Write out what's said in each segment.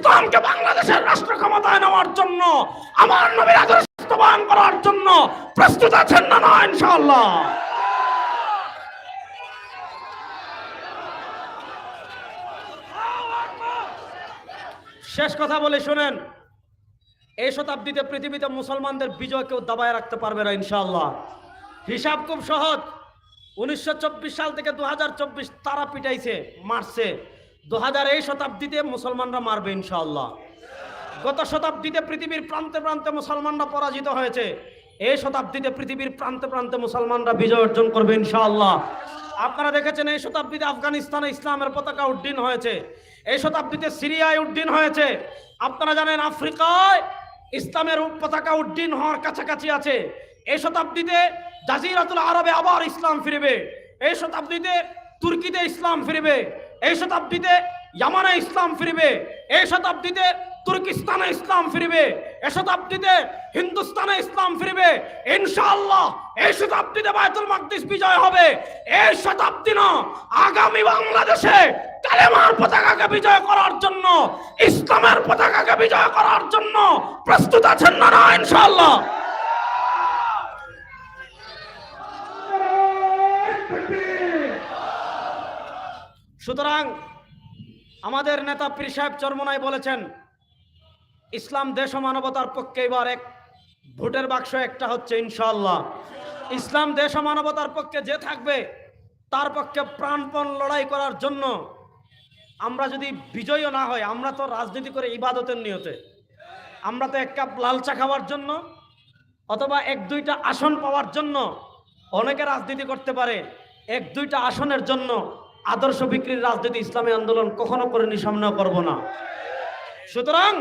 ইসলামকে বাংলাদেশের রাষ্ট্র ক্ষমতায় নেওয়ার জন্য, আমার নবীর আদর্শ বাস্তবায়ন করার জন্য প্রস্তুত আছেন না না, ইনশাআল্লাহ? শেষ কথা বলে শুনেন, এই শতাব্দীতে পৃথিবীতে মুসলমানদের বিজয় কেউ দাবায় রাখতে পারবে না, ইনশাআল্লাহ। হিসাব খুব সহজ। উনিশশো চব্বিশ সাল থেকে দু হাজার চব্বিশ তারা পিটাইছে, মারছে। দু হাজার এই শতাব্দীতে মুসলমানরা মারবে ইনশাআল্লাহ। গত শতাব্দীতে পৃথিবীর প্রান্তে প্রান্তে মুসলমানরা পরাজিত হয়েছে। এই শতাব্দীতে পৃথিবীর প্রান্তে প্রান্তে মুসলমানরা বিজয় অর্জন করবে ইনশাআল্লাহ। আপনারা দেখেছেন এই শতাব্দীতে আফগানিস্তানে ইসলামের পতাকা উড্ডীন হয়েছে। এই শতাব্দীতে সিরিয়ায় উড্ডীন হয়েছে। আপনারা জানেন আফ্রিকায় ইসলামের পতাকা উড্ডীন হওয়ার কাছাকাছি আছে। এই শতাব্দীতে জাজিরাতুল আরবে আবার ইসলাম ফিরবে। এই শতাব্দীতে তুর্কিতে ইসলাম ফিরবে। এই শতাব্দীতে ইয়ামানে ইসলাম ফিরবে, এই শতাব্দীতে তুর্কিস্তানে ইসলাম ফিরবে, এই শতাব্দীতে হিন্দুস্তানে ইসলাম ফিরবে, ইনশাআল্লাহ এই শতাব্দীতে বায়তুল মাকদিস বিজয় হবে। এই শতাব্দী না, আগামী বাংলাদেশে কালেমার পতাকাকে বিজয় করার জন্য, ইসলামের পতাকাকে বিজয় করার জন্য প্রস্তুত আছেন না না, ইনশাআল্লাহ? সুতরাং আমাদের নেতা পীর সাহেব চরমনাই বলেছেন, ইসলাম দেশ ও মানবতার পক্ষে এবার এক ভোটের বাক্স একটা হচ্ছে ইনশাল্লাহ ইসলাম দেশ ও মানবতার পক্ষে যে থাকবে, তার পক্ষে প্রাণপণ লড়াই করার জন্য আমরা যদি বিজয়ীও না হয় আমরা তো রাজনীতি করে ইবাদতের নিয়তে। আমরা তো এক কাপ লাল চা খাওয়ার জন্য অথবা এক দুইটা আসন পাওয়ার জন্য অনেকে রাজনীতি করতে পারে, এক দুইটা আসনের জন্য আদর্শ বিক্রির রাজনীতি, ইসলামী আন্দোলন কখনো করেনি, সামনেও করব না। সুতরাং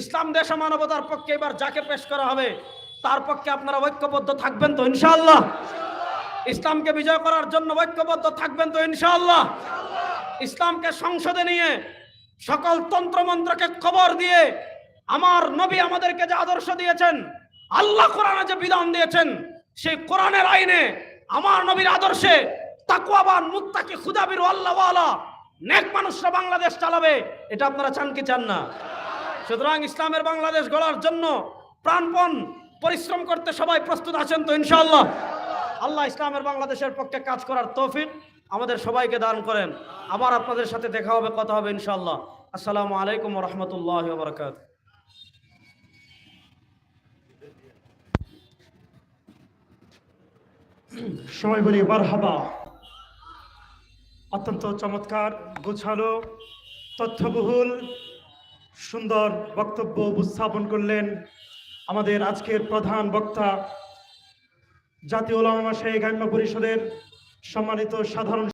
ইসলাম দেশ মানবতার পক্ষে এবার যাকে পেশ করা হবে, তার পক্ষে আপনারা ঐক্যবদ্ধ থাকবেন তো, ইনশাআল্লাহ। ইসলামকে বিজয় করার জন্য ঐক্যবদ্ধ থাকবেন তো, ইনশাআল্লাহ। ইসলামকে সংসদে নিয়ে সকল তন্ত্রমন্ত্রকে খবর দিয়ে আমার নবী আমাদেরকে যে আদর্শ দিয়েছেন, আল্লাহ কোরআনে যে বিধান দিয়েছেন, সেই কোরআনের আইনে আমার নবীর আদর্শে তাকুয়াবান মুত্তাকি, খুদাবির আল্লাহওয়ালা নেক মানুষরা বাংলাদেশ চালাবে, এটা আপনারা চান কি চান না? সুতরাং ইসলামের বাংলাদেশ গড়ার জন্য প্রাণপণ পরিশ্রম করতে সবাই প্রস্তুত আছেন তো, ইনশাআল্লাহ? আল্লাহ ইসলামের বাংলাদেশের পক্ষে কাজ করার তৌফিক আমাদের সবাইকে দান করেন। আবার আপনাদের সাথে দেখা হবে, কথা হবে ইনশাল্লাহ আসসালামু আলাইকুম রহমতুল্লাহ বরকাত সবাই বলি, মারহাবা। অত্যন্ত চমৎকার গোছালো তথ্যবহুল, সুন্দর বক্তব্য উপস্থাপন করলেন আমাদের আজকের প্রধান বক্তা জাতীয় ওলামা শেখ গ্রাম্য পরিষদের সম্মানিত সাধারণ